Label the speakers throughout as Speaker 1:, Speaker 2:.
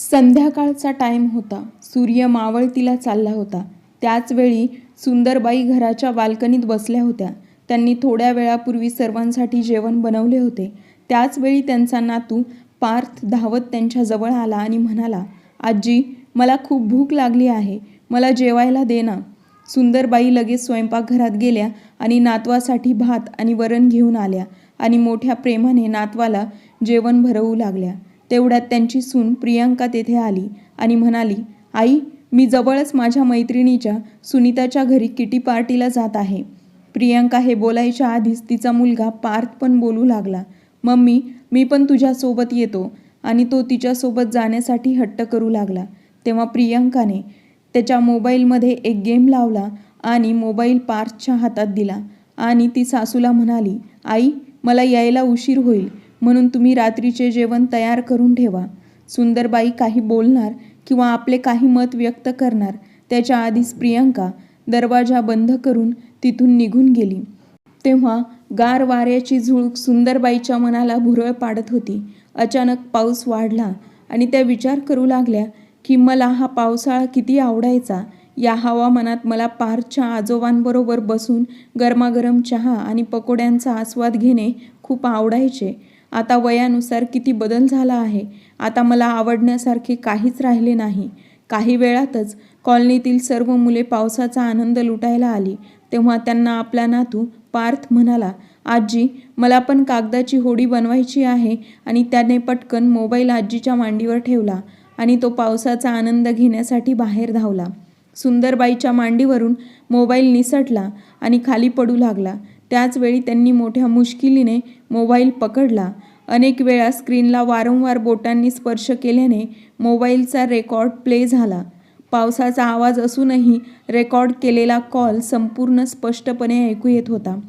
Speaker 1: संध्याकाळचा टाईम होता. सूर्य मावळतीला चालला होता. त्याचवेळी सुंदरबाई घराच्या बाल्कनीत बसल्या होत्या. त्यांनी थोड्या वेळापूर्वी सर्वांसाठी जेवण बनवले होते. त्याचवेळी त्यांचा नातू पार्थ धावत त्यांच्याजवळ आला आणि म्हणाला आजी मला खूप भूक लागली आहे. मला जेवायला दे ना. सुंदरबाई लगेच स्वयंपाकघरात गेल्या आणि नातवासाठी भात आणि वरण घेऊन आल्या आणि मोठ्या प्रेमाने नातवाला जेवण भरवू लागल्या. तेवढ्यात त्यांची सून प्रियांका तेथे आली आणि म्हणाली आई मी जवळच माझ्या मैत्रिणीच्या सुनीताच्या घरी किटी पार्टीला जात आहे. प्रियांका हे बोलायच्या आधीच तिचा मुलगा पार्थ पण बोलू लागला. मम्मी मी पण तुझ्यासोबत येतो आणि तो तिच्यासोबत जाण्यासाठी हट्ट करू लागला. तेव्हा प्रियांकाने त्याच्या मोबाईलमध्ये एक गेम लावला आणि मोबाईल पार्थच्या हातात दिला आणि ती सासूला म्हणाली आई मला यायला उशीर होईल. म्हणून तुम्ही रात्रीचे जेवण तयार करून ठेवा. सुंदरबाई काही बोलणार किंवा आपले काही मत व्यक्त करणार त्याच्या आधीच प्रियांका दरवाजा बंद करून तिथून निघून गेली. तेव्हा गार वाऱ्याची झुळूक सुंदरबाईच्या मनाला भुरळ पाडत होती. अचानक पाऊस वाढला आणि त्या विचार करू लागल्या की मला हा पावसाळा किती आवडायचा. या हवामानात मला पारच्या आजोबांबरोबर बसून गरमागरम चहा आणि पकोड्यांचा आस्वाद घेणे खूप आवडायचे. आता वयानुसार किती बदल झाला आहे. आता मला आवडण्यासारखे काहीच राहिले नाही. काही वेळातच कॉलनीतील सर्व मुले पावसाचा आनंद लुटायला आली. तेव्हा त्यांना आपला नातू पार्थ म्हणाला आजी मला पण कागदाची होडी बनवायची आहे. आणि त्याने पटकन मोबाईल आजीच्या मांडीवर ठेवला आणि तो पावसाचा आनंद घेण्यासाठी बाहेर धावला. सुंदरबाईच्या मांडीवरून मोबाईल निसटला आणि खाली पडू लागला. त्याचवेळी त्यांनी मोठ्या मुश्किलीने मोबाईल पकडला. अनेक वेळा स्क्रीनला वारंवार बोटांनी स्पर्श केल्याने मोबाईलचा रेकॉर्ड प्ले झाला. पावसाचा आवाज असूनही रेकॉर्ड केलेला कॉल संपूर्ण स्पष्टपणे ऐकू येत होता.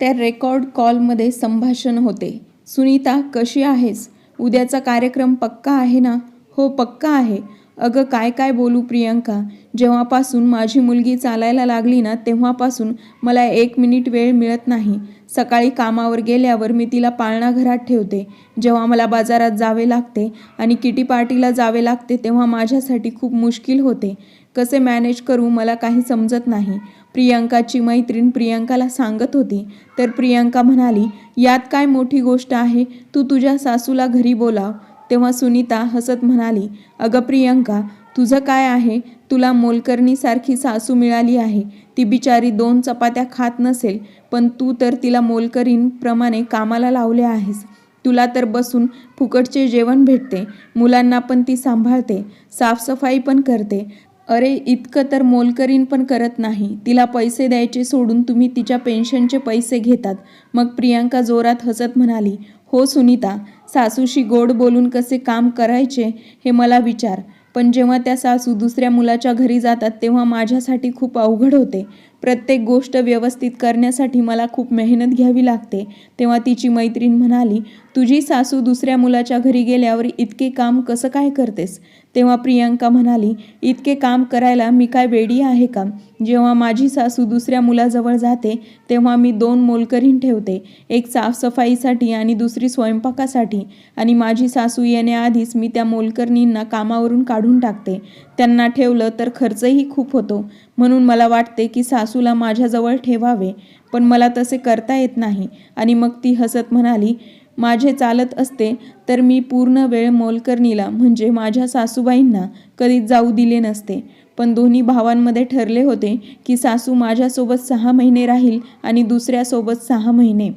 Speaker 1: त्या रेकॉर्ड कॉलमध्ये संभाषण होते. सुनीता कशी आहेस? उद्याचा कार्यक्रम पक्का आहे ना? हो पक्का आहे. अगं काय काय बोलू प्रियंका? जेव्हापासून माझी मुलगी चालायला लागली ना तेव्हापासून मला एक मिनिट वेळ मिळत नाही. सकाळी कामावर गेल्यावर मी तिला पाळणा घरात ठेवते. जेव्हा मला बाजारात जावे लागते आणि किटी पार्टीला जावे लागते तेव्हा माझ्यासाठी खूप मुश्किल होते. कसे मॅनेज करू मला काही समजत नाही. प्रियंकाची मैत्रीण प्रियंकाला सांगत होती. तर प्रियंका म्हणाली यात काय मोठी गोष्ट आहे? तू तुझ्या सासूला घरी बोलाव. तेव्हा सुनीता हसत म्हणाली अगं प्रियंका तुझं काय आहे? तुला मोलकरणीसारखी सासू मिळाली आहे. ती बिचारी दोन चपात्या खात नसेल पण तू तर तिला मोलकरीणप्रमाणे कामाला लावले आहेस. तुला तर बसून फुकटचे जेवण भेटते मुलांना पण ती सांभाळते साफसफाई पण करते. अरे इतकं तर मोलकरीण पण करत नाही. तिला पैसे द्यायचे सोडून तुम्ही तिच्या पेन्शनचे पैसे घेतात. मग प्रियांका जोरात हसत म्हणाली हो सुनीता सासूशी गोड बोलून कसे काम करायचे हे मला विचार. पण जेव्हा त्या सासू दुसऱ्या मुलाच्या घरी जातात तेव्हा माझ्यासाठी खूप अवघड होते. प्रत्येक गोष्ट व्यवस्थित करण्यासाठी मला खूप मेहनत घ्यावी लागते. तेव्हा तिची मैत्रीण म्हणाली तुझी सासू दुसऱ्या मुलाच्या घरी गेल्यावर इतके काम कसं काय करतेस? तेव्हा प्रियांका म्हणाली इतके काम करायला मी काय वेडी आहे का? जेव्हा माझी सासू दुसऱ्या मुलाजवळ जाते तेव्हा मी दोन मोलकरीण ठेवते एक साफसफाईसाठी आणि दुसरी स्वयंपाकासाठी. आणि माझी सासू येण्याआधीच मी त्या मोलकरणींना कामावरून काढून टाकते. त्यांना ठेवलं तर खर्चही खूप होतो. म्हणून मला वाटते की सासूला माझ्याजवळ ठेवावे. पण मला तसे करता येत नाही. आणि मग ती हसत म्हणाली माझे चालत असते तर मी पूर्ण वेळ मोलकर्णीला म्हणजे माझ्या सासूबाईंना कधीच जाऊ दिले नसते. पण दोन्ही भावांमध्ये ठरले होते की सासू माझ्यासोबत सहा महिने राहील आणि दुसऱ्यासोबत सहा महिने.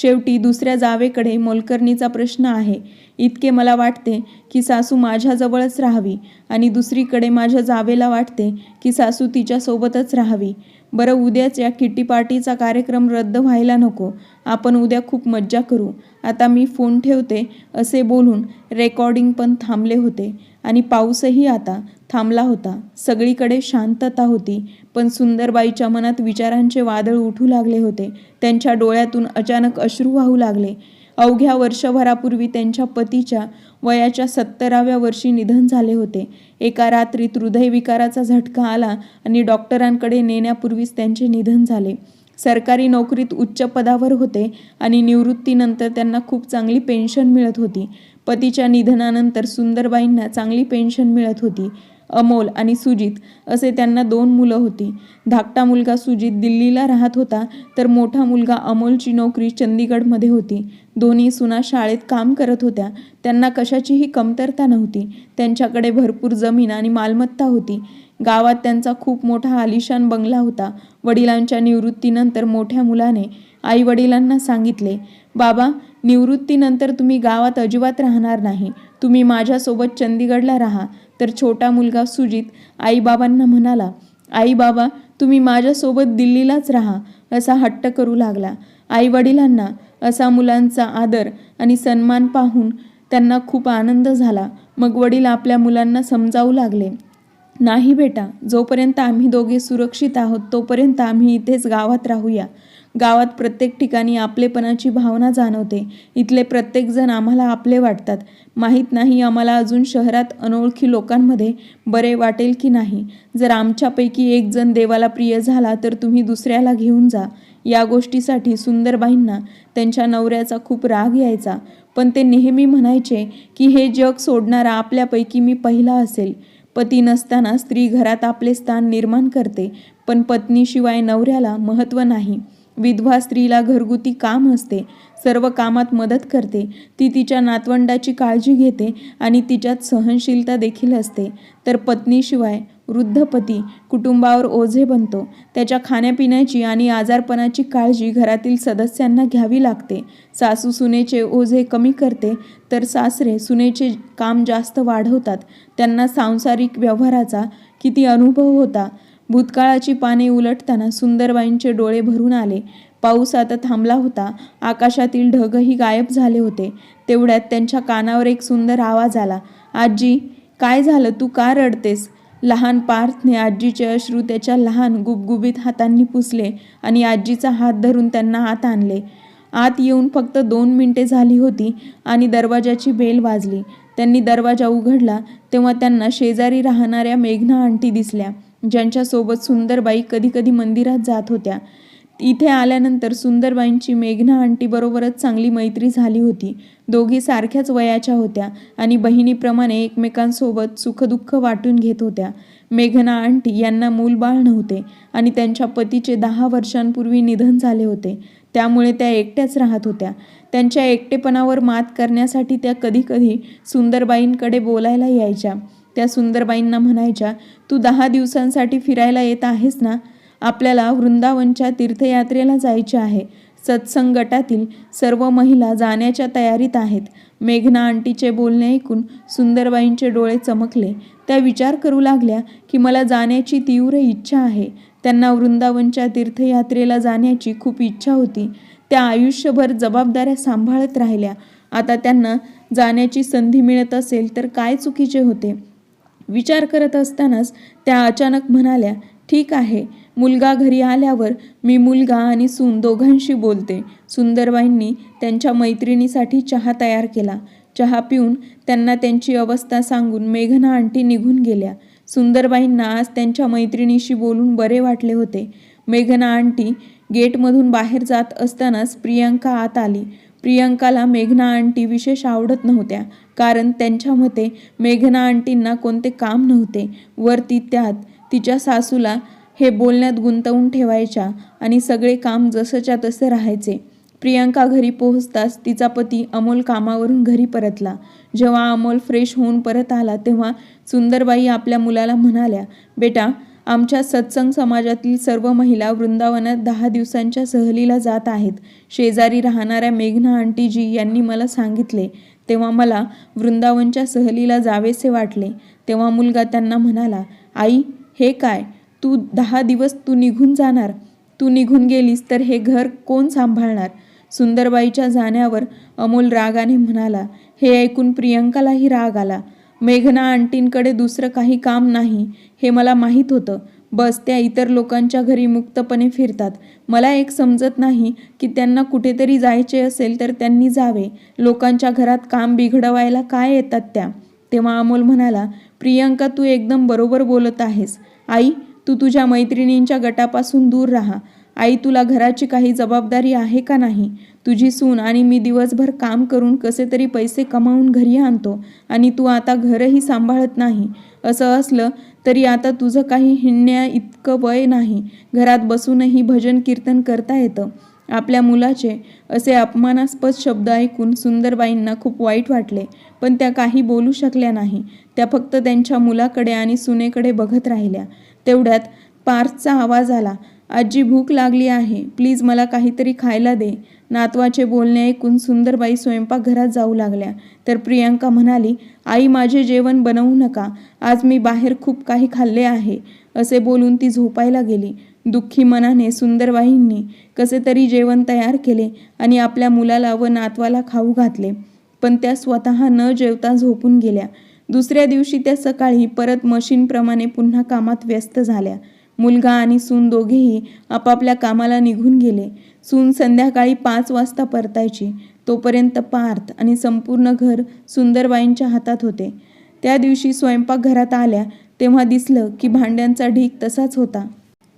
Speaker 1: शेवटी दुसऱ्या जावेकडे मोलकर्णीचा प्रश्न आहे. इतके मला वाटते की सासू माझ्याजवळच राहावी आणि दुसरीकडे माझ्या जावेला वाटते की सासू तिच्यासोबतच राहावी. बरं उद्याच या किट्टी पार्टीचा कार्यक्रम रद्द व्हायला नको. आपण उद्या खूप मज्जा करू. आता मी फोन ठेवते असे बोलून रेकॉर्डिंग पण थांबले होते आणि पाऊसही आता थांबला होता. सगळीकडे शांतता होती. पण सुंदरबाईच्या मनात विचारांचे वादळ उठू लागले होते. त्यांच्या डोळ्यातून अचानक अश्रू वाहू लागले. अवघ्या वर्षभरापूर्वी त्यांच्या पतीच्या वयाच्या सत्तराव्या वर्षी निधन झाले होते. एका रात्रीत हृदयविकाराचा झटका आला आणि डॉक्टरांकडे नेण्यापूर्वीच त्यांचे निधन झाले. सरकारी नोकरीत उच्च पदावर होते आणि निवृत्तीनंतर त्यांना खूप चांगली पेन्शन मिळत होती. पतीच्या निधनानंतर सुंदरबाईंना चांगली पेन्शन मिळत होती. अमोल आणि सुजित असे त्यांना दोन मुलं होती. धाकटा मुलगा सुजित दिल्लीला राहत होता तर मोठा मुलगा अमोलची नोकरी चंदीगडमध्ये होती. दोन्ही सुना शाळेत काम करत होत्या. त्यांना कशाचीही कमतरता नव्हती. त्यांच्याकडे भरपूर जमीन आणि मालमत्ता होती. गावात त्यांचा खूप मोठा आलिशान बंगला होता. वडिलांच्या निवृत्तीनंतर मोठ्या मुलाने आई वडिलांना सांगितले बाबा निवृत्तीनंतर तुम्ही गावात अजिबात राहणार नाही. तुम्ही माझ्यासोबत चंदीगडला राहा. तर छोटा मुलगा सुजित आईबाबांना म्हणाला आई बाबा तुम्ही माझ्यासोबत दिल्लीलाच राहा असा हट्ट करू लागला. आईवडिलांना असा मुलांचा आदर आणि सन्मान पाहून त्यांना खूप आनंद झाला. मग वडील आपल्या मुलांना समजावू लागले नाही बेटा जोपर्यंत आम्ही दोघे सुरक्षित आहोत तोपर्यंत आम्ही इथेच गावात राहूया. गावात प्रत्येक ठिकाणी आपलेपणाची भावना जाणवते. इथले प्रत्येकजण आम्हाला आपले वाटतात. माहीत नाही आम्हाला अजून शहरात अनोळखी लोकांमध्ये बरे वाटेल की नाही. जर आमच्यापैकी एक जण देवाला प्रिय झाला तर तुम्ही दुसऱ्याला घेऊन जा. या गोष्टीसाठी सुंदरबाईंना त्यांच्या नवऱ्याचा खूप राग यायचा. पण ते नेहमी म्हणायचे की हे जग सोडणारा आपल्यापैकी मी पहिला असेल. पती नसताना स्त्री घरात आपले स्थान निर्माण करते पण पत्नीशिवाय नवऱ्याला महत्त्व नाही. विधवा स्त्रीला घरगुती काम असते सर्व कामात मदत करते ती तिच्या नातवंडाची काळजी घेते आणि तिच्यात सहनशीलता देखील असते. तर पत्नीशिवाय वृद्ध पती कुटुंबावर ओझे बनतो. त्याच्या खाण्यापिण्याची आणि आजारपणाची काळजी घरातील सदस्यांना घ्यावी लागते. सासू सुनेचे ओझे कमी करते तर सासरे सुनेचे काम जास्त वाढवतात. त्यांना सांसारिक व्यवहाराचा किती अनुभव होता भूतकाळाची पाने उलटताना सुंदरबाईंचे डोळे भरून आले. पाऊस आता थांबला होता. आकाशातील ढगही गायब झाले होते. तेवढ्यात त्यांच्या कानावर एक सुंदर आवाज आला. आजी काय झालं? तू का रडतेस? लहान पार्थने आजीचे अश्रू त्याच्या लहान गुबगुबीत हातांनी पुसले आणि आजीचा हात धरून त्यांना आत आणले. आत येऊन फक्त दोन मिनिटे झाली होती आणि दरवाजाची बेल वाजली. त्यांनी दरवाजा उघडला तेव्हा त्यांना शेजारी राहणाऱ्या मेघना आंटी दिसल्या. ज्यांच्यासोबत सुंदरबाई कधीकधी मंदिरात जात होत्या. इथे आल्यानंतर सुंदरबाईंची मेघना आंटीबरोबरच चांगली मैत्री झाली होती. दोघी सारख्याच वयाच्या होत्या आणि बहिणीप्रमाणे एकमेकांसोबत सुखदुःख वाटून घेत होत्या. मेघना आंटी यांना मूलबाळ नव्हते आणि त्यांच्या पतीचे दहा वर्षांपूर्वी निधन झाले होते. त्यामुळे त्या एकट्याच राहत होत्या. त्यांच्या एकटेपणावर मात करण्यासाठी त्या कधीकधी सुंदरबाईंकडे बोलायला यायच्या. त्या सुंदरबाईंना म्हणायच्या तू दहा दिवसांसाठी फिरायला येत आहेस ना? आपल्याला वृंदावनच्या तीर्थयात्रेला जायचे आहे. सत्संग गटातील सर्व महिला जाण्याच्या तयारीत आहेत. मेघना आंटीचे बोलणे ऐकून सुंदरबाईंचे डोळे चमकले. त्या विचार करू लागल्या की मला जाण्याची तीव्र इच्छा आहे. त्यांना वृंदावनच्या तीर्थयात्रेला जाण्याची खूप इच्छा होती. त्या आयुष्यभर जबाबदाऱ्या सांभाळत राहिल्या. आता त्यांना जाण्याची संधी मिळत असेल तर काय चुकीचे होते? विचार करत असतानाच त्या अचानक म्हणाल्या ठीक आहे. मुलगा घरी आल्यावर मी मुलगा आणि सून दोघांशी बोलते. सुंदरबाईंनी त्यांच्या मैत्रिणीसाठी चहा तयार केला. चहा पिऊन त्यांना त्यांची अवस्था सांगून मेघना आंटी निघून गेल्या. सुंदरबाईंना आज त्यांच्या मैत्रिणीशी बोलून बरे वाटले होते. मेघना आंटी गेटमधून बाहेर जात असतानाच प्रियांका आत आली. प्रियंकाला मेघना आंटी विशेष आवडत नव्हत्या. कारण त्यांच्या मते मेघना आंटींना कोणते काम नव्हते. वर ती त्यात तिच्या सासूला हे बोलण्यात गुंतवून ठेवायच्या आणि सगळे काम जसंच्या तसे राहायचे. प्रियंका घरी पोहोचताच तिचा पती अमोल कामावरून घरी परतला. जेव्हा अमोल फ्रेश होऊन परत आला तेव्हा सुंदरबाई आपल्या मुलाला म्हणाल्या बेटा आमच्या सत्संग समाजातील सर्व महिला वृंदावनात दहा दिवसांच्या सहलीला जात आहेत. शेजारी राहणाऱ्या मेघना आंटीजी यांनी मला सांगितले तेव्हा मला वृंदावनच्या सहलीला जावेसे वाटले. तेव्हा मुलगा त्यांना म्हणाला आई हे काय? तू दहा दिवस तू निघून जाणार? तू निघून गेलीस तर हे घर कोण सांभाळणार? सुंदरबाईच्या जाण्यावर अमोल रागाने म्हणाला हे ऐकून प्रियंकालाही राग आला. मेघना आंटींकडे दुसरं काही काम नाही हे मला माहीत होतं. बस त्या इतर लोकांच्या घरी मुक्तपणे फिरतात. मला एक समजत नाही की त्यांना कुठेतरी जायचे असेल तर त्यांनी जावे. लोकांच्या घरात काम बिघडवायला काय येतात त्या? तेव्हा अमोल म्हणाला प्रियंका तू एकदम बरोबर बोलत आहेस. आई तू तुझ्या मैत्रिणींच्या गटापासून दूर राहा. आई तुला घराची काही जबाबदारी आहे का नाही? तुझी सून आणि मी दिवसभर काम करून कसे तरी पैसे कमावून घरी आणतो आणि तू आता घरही सांभाळत नाही. असं असलं तरी आता तुझं काही हिंडण्या इतकं वय नाही. घरात बसूनही भजन कीर्तन करता येतं. आपल्या मुलाचे असे अपमानास्पद शब्द ऐकून सुंदरबाईंना खूप वाईट वाटले पण त्या काही बोलू शकल्या नाही. त्या फक्त त्यांच्या मुलाकडे आणि सुनेकडे बघत राहिल्या. तेवढ्यात पार्थचा आवाज आला. आजी भूक लागली आहे. प्लीज मला काहीतरी खायला दे. नातवाचे बोलणे ऐकून सुंदरबाई स्वयंपाकघरात जाऊ लागल्या. तर प्रियांका म्हणाली आई माझे जेवण बनवू नका. आज मी बाहेर खूप काही खाल्ले आहे. असे बोलून ती झोपायला गेली. दुःखी मनाने सुंदरबाईंनी कसे तरी जेवण तयार केले आणि आपल्या मुलाला व नातवाला खाऊ घातले. पण त्या स्वतः न जेवता झोपून गेल्या. दुसऱ्या दिवशी त्या सकाळी परत मशीनप्रमाणे पुन्हा कामात व्यस्त झाल्या. मुलगा आणि सून दोघेही आपापल्या कामाला निघून गेले. सून संध्याकाळी पाच वाजता परतायची. तोपर्यंत पार्थ आणि संपूर्ण घर सुंदरबाईंच्या हातात होते. त्या दिवशी स्वयंपाकघरात आल्या तेव्हा दिसलं की भांड्यांचा ढीक तसाच होता.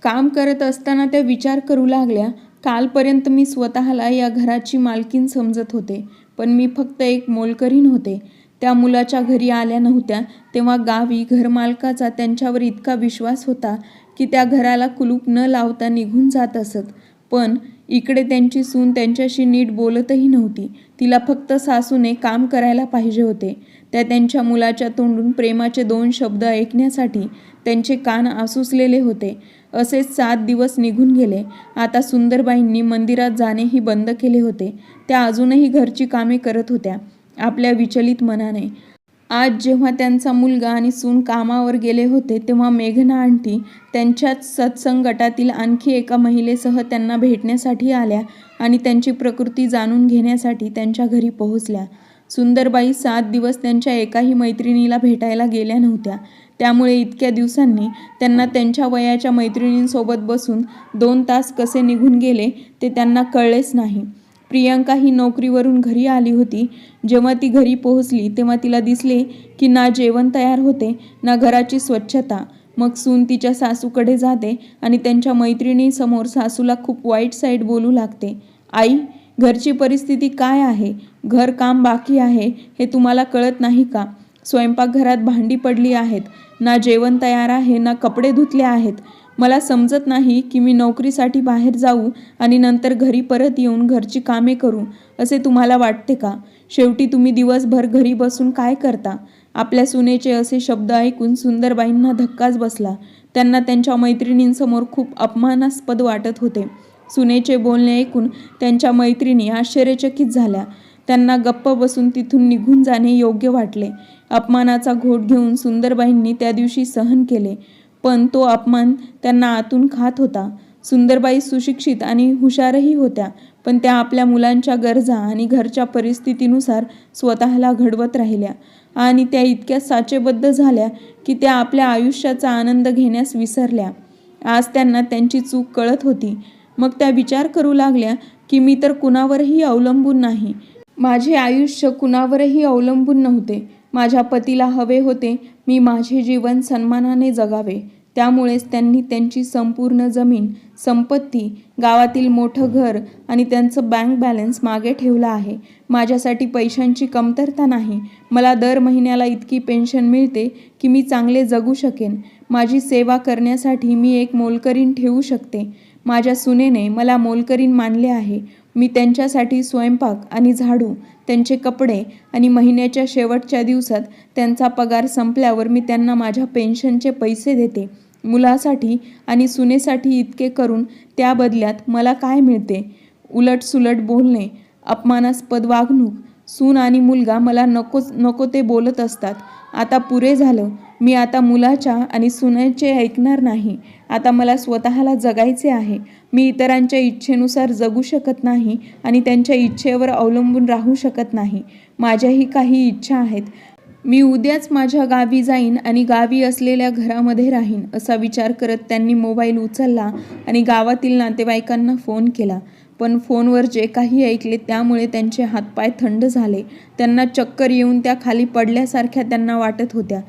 Speaker 1: काम करत असताना त्या विचार करू लागल्या कालपर्यंत मी स्वतःला या घराची मालकीन समजत होते पण मी फक्त एक मोलकरीण होते. त्या मुलाच्या घरी आल्या नव्हत्या तेव्हा गावी घरमालकाचा त्यांच्यावर इतका विश्वास होता की त्या घराला कुलूप न लावता निघून जात असत. पण इकडे त्यांची सून त्यांच्याशी नीट बोलतही नव्हती. तिला फक्त सासूने काम करायला पाहिजे होते. त्या त्यांच्या मुलाच्या तोंडून प्रेमाचे दोन शब्द ऐकण्यासाठी त्यांचे कान आसुसलेले होते. असेच सात दिवस निघून गेले. आता सुंदरबाईंनी मंदिरात जाणेही बंद केले होते. त्या अजूनही घरची कामे करत होत्या. आपल्या विचलित मनाने आज जेव्हा त्यांचा मुलगा आणि सून कामावर गेले होते तेव्हा मेघना आंटी त्यांच्याच सत्संग गटातील आणखी एका महिलेसह त्यांना भेटण्यासाठी आल्या आणि त्यांची प्रकृती जाणून घेण्यासाठी त्यांच्या घरी पोहोचल्या. सुंदरबाई सात दिवस त्यांच्या एकाही मैत्रिणीला भेटायला गेल्या नव्हत्या. त्यामुळे इतक्या दिवसांनी त्यांना त्यांच्या वयाच्या मैत्रिणींसोबत बसून दोन तास कसे निघून गेले ते त्यांना कळलेच नाही. प्रियांका ही नोकरीवरून घरी आली होती. जेव्हा ती घरी पोहोचली तेव्हा तिला दिसले की ना जेवण तयार होते ना घराची स्वच्छता. मग सून तिच्या सासूकडे जाते आणि त्यांच्या मैत्रिणीसमोर सासूला खूप वाईट साईड बोलू लागते. आई घरची परिस्थिती काय आहे? घर काम बाकी आहे हे तुम्हाला कळत नाही का? स्वयंपाकघरात भांडी पडली आहेत ना जेवण तयार आहे ना कपडे धुतले आहेत. मला समजत नाही की मी नोकरीसाठी बाहेर जाऊ आणि नंतर घरी परत येऊन घरची कामे करू असे तुम्हाला वाटते का? शेवटी तुम्ही दिवसभर घरी बसून काय करता? आपल्या सुनेचे असे शब्द ऐकून सुंदरबाईंना धक्काच बसला. त्यांना त्यांच्या मैत्रिणींसमोर खूप अपमानास्पद वाटत होते. सुनेचे बोलणे ऐकून त्यांच्या मैत्रिणी आश्चर्यचकित झाल्या. त्यांना गप्प बसून तिथून निघून जाणे योग्य वाटले. अपमानाचा घोट घेऊन सुंदरबाईंनी त्या दिवशी सहन केले. पण तो अपमान त्यांना आतून खात होता. सुंदरबाई सुशिक्षित आणि हुशारही होत्या पण त्या आपल्या मुलांच्या गरजा आणि घरच्या परिस्थितीनुसार स्वतःला घडवत राहिल्या आणि त्या इतक्या साचेबद्ध झाल्या की त्या आपल्या आयुष्याचा आनंद घेण्यास विसरल्या. आज त्यांना त्यांची चूक कळत होती. मग त्या विचार करू लागल्या की मी तर कुणावरही अवलंबून नाही. माझे आयुष्य कुणावरही अवलंबून नव्हते. माझ्या पतीला हवे होते मी माझे जीवन सन्मानाने जगावे. त्यामुळेच त्यांनी त्यांची संपूर्ण जमीन संपत्ती गावातील मोठं घर आणि त्यांचं बँक बॅलन्स मागे ठेवलं आहे. माझ्यासाठी पैशांची कमतरता नाही. मला दर महिन्याला इतकी पेन्शन मिळते की मी चांगले जगू शकेन. माझी सेवा करण्यासाठी मी एक मोलकरीण ठेवू शकते. माझ्या सुनेने मला मोलकरीण मानले आहे. मी त्यांच्यासाठी स्वयंपाक आणि झाडू त्यांचे कपडे आणि महिन्याच्या शेवटच्या दिवसात त्यांचा पगार संपल्यावर मी त्यांना माझ्या पेन्शनचे पैसे देते. मुलासाठी आणि सुनेसाठी इतके करून त्या बदल्यात मला काय मिळते? उलटसुलट बोलणे अपमानास्पद वागणूक सून आणि मुलगा मला नकोच नको ते बोलत असतात. आता पुरे झालं. मी आता मुलाच्या आणि सुनेचे ऐकणार नाही. आता मला स्वतःला जगायचे आहे. मी इतरांच्या इच्छेनुसार जगू शकत नाही आणि त्यांच्या इच्छेवर अवलंबून राहू शकत नाही. माझ्याही काही इच्छा आहेत. मी उद्याच माझ्या गावी जाईन आणि गावी असलेल्या घरामध्ये राहीन असा विचार करत त्यांनी मोबाईल उचलला आणि गावातील नातेवाईकांना फोन केला. पण फोनवर जे काही ऐकले त्यामुळे त्यांचे हातपाय थंड झाले. त्यांना चक्कर येऊन त्या खाली पडल्यासारख्या त्यांना वाटत होत्या.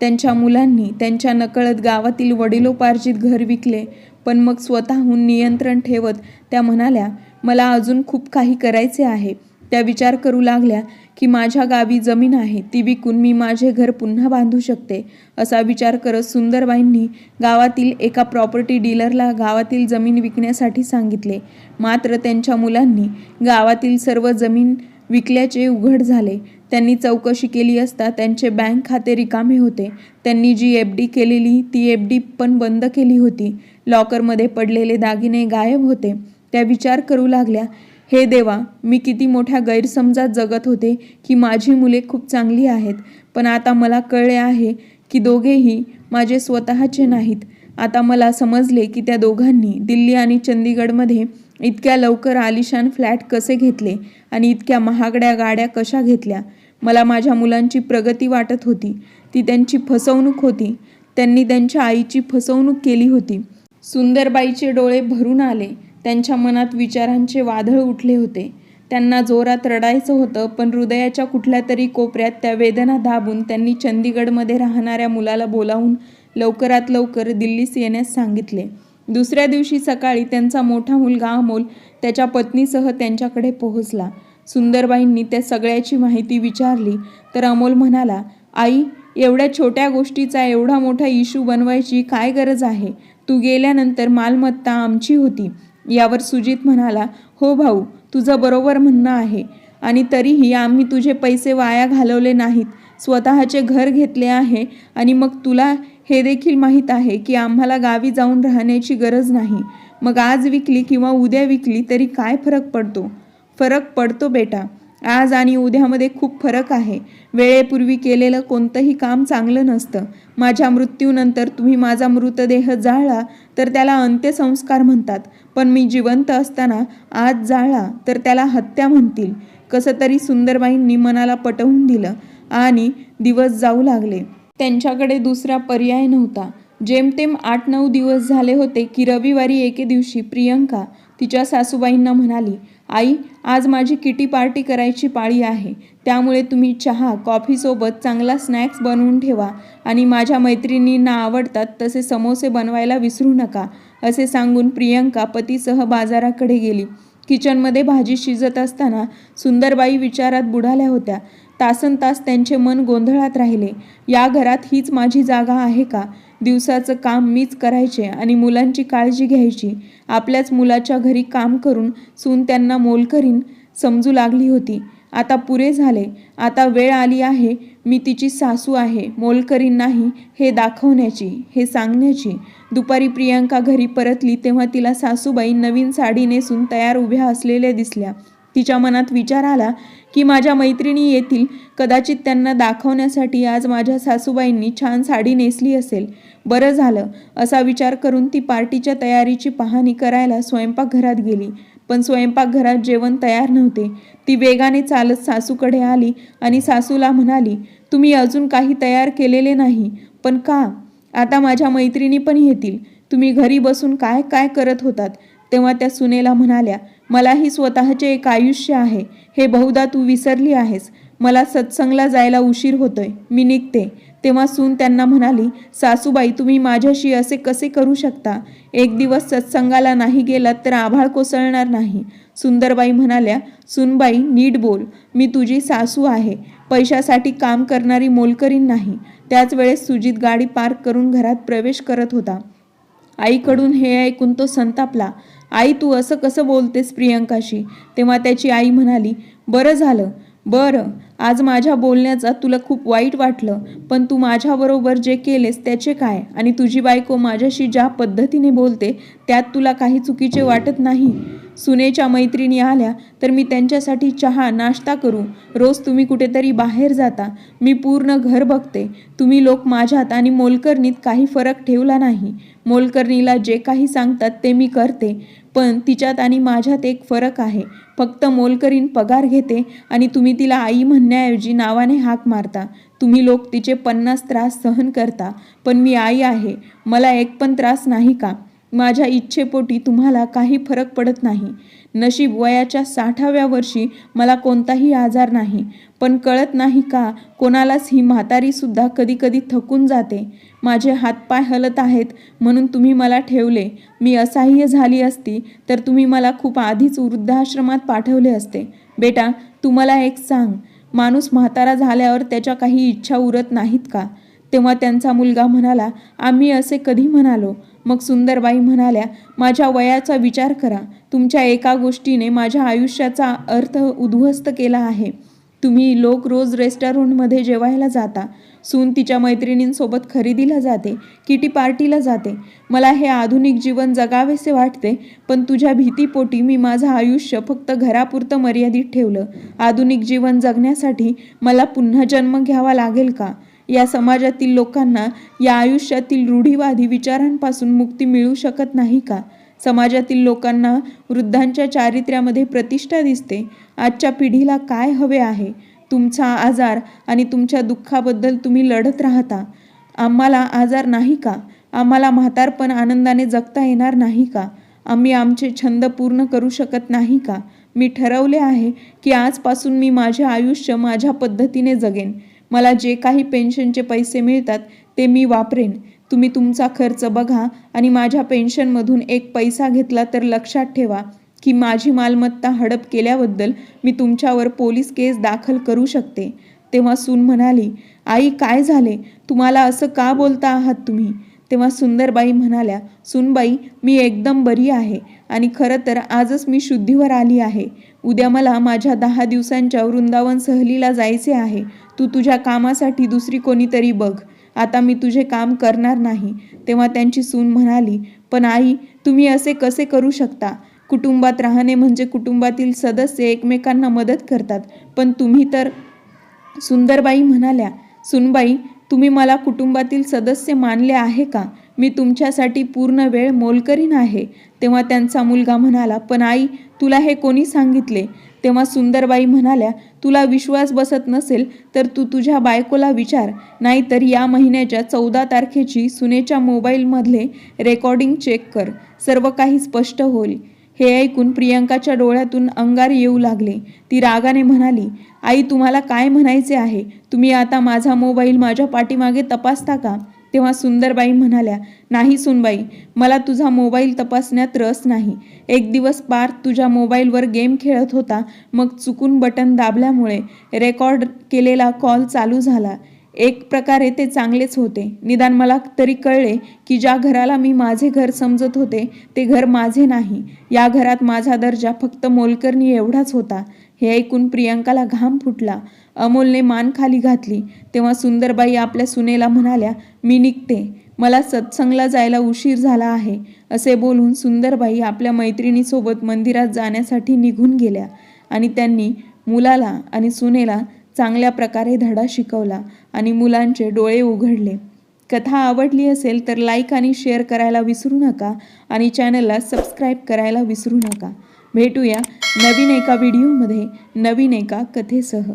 Speaker 1: त्यांच्या मुलांनी त्यांच्या नकळत गावातील वडिलोपार्जित घर विकले. पण मग स्वतःहून नियंत्रण ठेवत त्या म्हणाल्या मला अजून खूप काही करायचे आहे. त्या विचार करू लागल्या की माझ्या गावी जमीन आहे ती विकून मी माझे घर पुन्हा बांधू शकते असा विचार करत सुंदरबाईंनी गावातील एका प्रॉपर्टी डीलरला गावातील जमीन विकण्यासाठी सांगितले. मात्र त्यांच्या मुलांनी गावातील सर्व जमीन विकल्याचे उघड झाले. त्यांनी चौकशी केली असता त्यांचे बँक खाते रिकामे होते. त्यांनी जी एफ डी केलेली ती एफ डी पण बंद केली होती. लॉकरमध्ये पडलेले दागिने गायब होते. त्या विचार करू लागल्या हे देवा मी किती मोठ्या गैरसमजात जगत होते की माझी मुले खूप चांगली आहेत. पण आता मला कळले आहे की दोघेही माझे स्वतःचे नाहीत. आता मला समजले की त्या दोघांनी दिल्ली आणि चंदीगडमध्ये इतक्या लवकर आलिशान फ्लॅट कसे घेतले आणि इतक्या महागड्या गाड्या कशा घेतल्या? मला माझ्या मुलांची प्रगती वाटत होती. ती त्यांची फसवणूक होती. त्यांनी त्यांच्या आईची फसवणूक केली होती. सुंदरबाईचे डोळे भरून आले. त्यांच्या मनात विचारांचे वादळ उठले होते. त्यांना जोरात रडायचं होतं पण हृदयाच्या कुठल्या तरी कोपऱ्यात त्या वेदना दाबून त्यांनी चंदीगडमध्ये राहणाऱ्या मुलाला बोलावून लवकरात लवकर दिल्लीस येण्यास सांगितले. दुसऱ्या दिवशी सकाळी त्यांचा मोठा मुलगा अमोल त्याच्या पत्नीसह त्यांच्याकडे पोहोचला. सुंदरबाईंनी त्या सगळ्याची माहिती विचारली. तर अमोल म्हणाला आई एवढ्या छोट्या गोष्टीचा एवढा मोठा इशू बनवायची काय गरज आहे? तू गेल्यानंतर मालमत्ता आमची होती. यावर सुजित म्हणाला हो भाऊ तुझं बरोबर म्हणणं आहे. आणि तरीही आम्ही तुझे पैसे वाया घालवले नाहीत. स्वतःचे घर घेतले आहे आणि मग तुला हे देखील माहीत आहे की आम्हाला गावी जाऊन राहण्याची गरज नाही. मग आज विकली किंवा उद्या विकली तरी काय फरक पडतो? फरक पडतो बेटा. आज आणि उद्यामध्ये खूप फरक आहे. वेळेपूर्वी केलेलं कोणतंही काम चांगलं नसतं. माझ्या मृत्यूनंतर तुम्ही माझा मृतदेह जाळला तर त्याला अंत्यसंस्कार म्हणतात. पण मी जिवंत असताना आज जाळला तर त्याला हत्या म्हणतील. कसं तरी सुंदरबाईंनी मनाला पटवून दिलं. आणि दिवस जाऊ लागले. त्यांच्याकडे दुसरा पर्याय नव्हता. जेमतेम आठ नऊ दिवस झाले होते की रविवारी एके दिवशी प्रियंका तिच्या सासूबाईंना म्हणाली आई आज माझी किटी पार्टी करायची पाळी आहे. त्यामुळे तुम्ही चहा कॉफीसोबत चांगला स्नॅक्स बनवून ठेवा आणि माझ्या मैत्रिणींना आवडतात तसे समोसे बनवायला विसरू नका असे सांगून प्रियंका पतीसह बाजाराकडे गेली. किचनमध्ये भाजी शिजत असताना सुंदरबाई विचारात बुडाल्या होत्या तासन तास त्यांचे मन गोंधळात राहिले. या घरात हीच माझी जागा आहे का? दिवसाचं काम मीच करायचे आणि मुलांची काळजी घ्यायची. आपल्याच मुलाच्या घरी काम करून सून त्यांना मोलकरीन समजू लागली होती. आता पुरे झाले. आता वेळ आली आहे. मी तिची सासू आहे. मोलकरीन नाही हे दाखवण्याची हे सांगण्याची. दुपारी प्रियांका घरी परतली तेव्हा तिला सासूबाई नवीन साडी नेसून तयार उभ्या असलेल्या दिसल्या. तिच्या मनात विचार आला की माझ्या मैत्रिणी येतील कदाचित त्यांना दाखवण्यासाठी आज माझ्या सासूबाईंनी छान साडी नेसली असेल. बरं झालं असा विचार करून ती पार्टीच्या तयारीची पाहणी करायला स्वयंपाकघरात गेली. पण स्वयंपाकघरात जेवण तयार नव्हते. ती वेगाने चालत सासूकडे आली आणि सासूला म्हणाली तुम्ही अजून काही तयार केलेले नाही. पण का? आता माझ्या मैत्रिणी पण येतील. तुम्ही घरी बसून काय काय करत होतात? तेव्हा त्या सुनेला म्हणाल्या मलाही स्वतःचे एक आयुष्य आहे. हे बहुधा तू विसरली आहेस. मला सत्संगला जायला उशीर होतोय. मी निघते. तेव्हा सून त्यांना म्हणाली सासूबाई तुम्ही माझ्याशी असे कसे करू शकता? एक दिवस सत्संगाला नाही गेलात तर आभाळ कोसळणार नाही. सुंदरबाई म्हणाल्या सुनबाई नीट बोल. मी तुझी सासू आहे. पैशासाठी काम करणारी मोलकरीन नाही. त्याच वेळेस सुजित गाडी पार्क करून घरात प्रवेश करत होता. आईकडून हे ऐकून तो संतापला आई तू असं कसं बोलतेस प्रियंकाशी? तेव्हा त्याची आई म्हणाली बरं झालं बरं. आज माझ्या बोलण्याचा तुला खूप वाईट वाटलं पण तू माझ्याबरोबर जे केलेस त्याचे काय? आणि तुझी बायको माझ्याशी ज्या पद्धतीने बोलते त्यात तुला काही चुकीचे वाटत नाही. सुनेच्या मैत्रिणी आल्या तर मी त्यांच्यासाठी चहा नाश्ता करू. रोज तुम्ही कुठेतरी बाहेर जाता. मी पूर्ण घर बघते. तुम्ही लोक माझ्यात आणि मोलकर्णीत काही फरक ठेवला नाही. मोलकर्णीला जे काही सांगतात ते मी करते. पण तिच्यात आणि माझ्यात एक फरक आहे. फक्त मोलकरीन पगार घेते आणि तुम्ही तिला आई म्हणण्याऐवजी नावाने हाक मारता. तुम्ही लोक तिचे पन्नास त्रास सहन करता. पण मी आई आहे. मला एक पण त्रास नाही का? माझ्या इच्छेपोटी तुम्हाला काही फरक पडत नाही. नशीब वयाच्या साठाव्या वर्षी मला कोणताही आजार नाही. पण कळत नाही का कोणालाच ही म्हातारीसुद्धा कधीकधी थकून जाते. माझे हातपाय हलत आहेत म्हणून तुम्ही मला ठेवले. मी असहाय्य झाली असती तर तुम्ही मला खूप आधीच वृद्धाश्रमात पाठवले असते. बेटा तुम्हाला एक सांग. माणूस म्हातारा झाल्यावर त्याच्या काही इच्छा उरत नाहीत का? तेव्हा त्यांचा मुलगा म्हणाला आम्ही असे कधी म्हणालो? मग सुंदरबाई म्हणाल्या माझ्या वयाचा विचार करा. तुमच्या एका गोष्टीने माझ्या आयुष्याचा अर्थ उद्ध्वस्त केला आहे. तुम्ही लोक रोज रेस्टॉरंटमध्ये जेवायला जाता. सून तिच्या मैत्रिणींसोबत खरेदीला जाते किटी पार्टीला जाते. मला हे आधुनिक जीवन जगावेसे वाटते पण तुझ्या भीतीपोटी मी माझं आयुष्य फक्त घरापुरतं मर्यादित ठेवलं. आधुनिक जीवन जगण्यासाठी मला पुन्हा जन्म घ्यावा लागेल का? या समाजातील लोकांना या आयुष्यातील रूढीवादी विचारांपासून मुक्ती मिळू शकत नाही का? समाजातील लोकांना वृद्धांच्या चारित्र्यामध्ये प्रतिष्ठा दिसते. आजच्या पिढीला काय हवे आहे? तुमचा आजार आणि तुमच्या दुःखाबद्दल तुम्ही लढत राहता. आम्हाला आजार नाही का? आम्हाला म्हातारपण आनंदाने जगता येणार नाही का? आम्ही आमचे छंद पूर्ण करू शकत नाही का? मी ठरवले आहे की आजपासून मी माझे आयुष्य माझ्या पद्धतीने जगेन. मला जे काही पेन्शनचे पैसे मिळतात ते मी वापरेन. तुम्ही तुमचा खर्च बघा आणि माझ्या पेन्शनमधून एक पैसा घेतला तर लक्षात ठेवा की माझी मालमत्ता हडप केल्याबद्दल मी तुमच्यावर पोलीस केस दाखल करू शकते. तेव्हा सून म्हणाली आई काय झाले? तुम्हाला असं का बोलता आहात तुम्ही? तेव्हा सुंदरबाई म्हणाल्या सुनबाई मी एकदम बरी आहे. आणि खरं तर आजच मी शुद्धीवर आली आहे. उद्या मला माझ्या दहा दिवसांच्या वृंदावन सहलीला जायचे आहे. तू तुझ्या कामासाठी दुसरी कोणीतरी बघ. आता मी तुझे काम करणार नाही. तेव्हा त्यांची सून म्हणाली पण आई तुम्ही असे कसे करू शकता? कुटुंबात राहणे म्हणजे कुटुंबातील सदस्य एकमेकांना मदत करतात. पण तुम्ही तर सुंदरबाई म्हणाल्या सुनबाई तुम्ही मला कुटुंबातील सदस्य मानले आहे का? मी तुमच्यासाठी पूर्ण वेळ मोलकरीन आहे. तेव्हा त्यांचा मुलगा म्हणाला पण आई तुला हे कोणी सांगितले? तेव्हा सुंदरबाई म्हणाल्या तुला विश्वास बसत नसेल तर तू तुझ्या बायकोला विचार. नाहीतर या महिन्याच्या चौदा तारखेची सुनेच्या मोबाईलमधले रेकॉर्डिंग चेक कर. सर्व काही स्पष्ट होईल. हे ऐकून प्रियंकाच्या डोळ्यातून अंगार येऊ लागले. ती रागाने म्हणाली आई तुम्हाला काय म्हणायचे आहे? तुम्ही आता माझा मोबाईल माझ्या पाठीमागे तपासता का? तेव्हा सुंदरबाई म्हणाल्या नाही सुनबाई मला तुझा मोबाईल तपासण्यात रस नाही. एक दिवस पार तुझ्या मोबाईलवर गेम खेळत होता. मग चुकून बटन दाबल्यामुळे रेकॉर्ड केलेला कॉल चालू झाला. एक प्रकारे ते चांगलेच होते. निदान मला तरी कळले की ज्या घराला मी माझे घर समजत होते ते घर माझे नाही. या घरात माझा दर्जा फक्त मोलकर्णी एवढाच होता. हे ऐकून प्रियंकाला घाम फुटला. अमोलने मान खाली घातली. तेव्हा सुंदरबाई आपल्या सुनेला म्हणाल्या मी निघते. मला सत्संगला जायला उशीर झाला आहे. असे बोलून सुंदरबाई आपल्या मैत्रिणीसोबत मंदिरात जाण्यासाठी निघून गेल्या आणि त्यांनी मुलाला आणि सुनेला चांगल्या प्रकारे धडा शिकवला आणि मुलांचे डोळे उघडले. कथा आवडली असेल तर लाईक आणि शेअर करायला विसरू नका आणि चॅनलला सबस्क्राईब करायला विसरू नका. भेटूया नवीन एका व्हिडिओमध्ये नवीन एका कथेसह.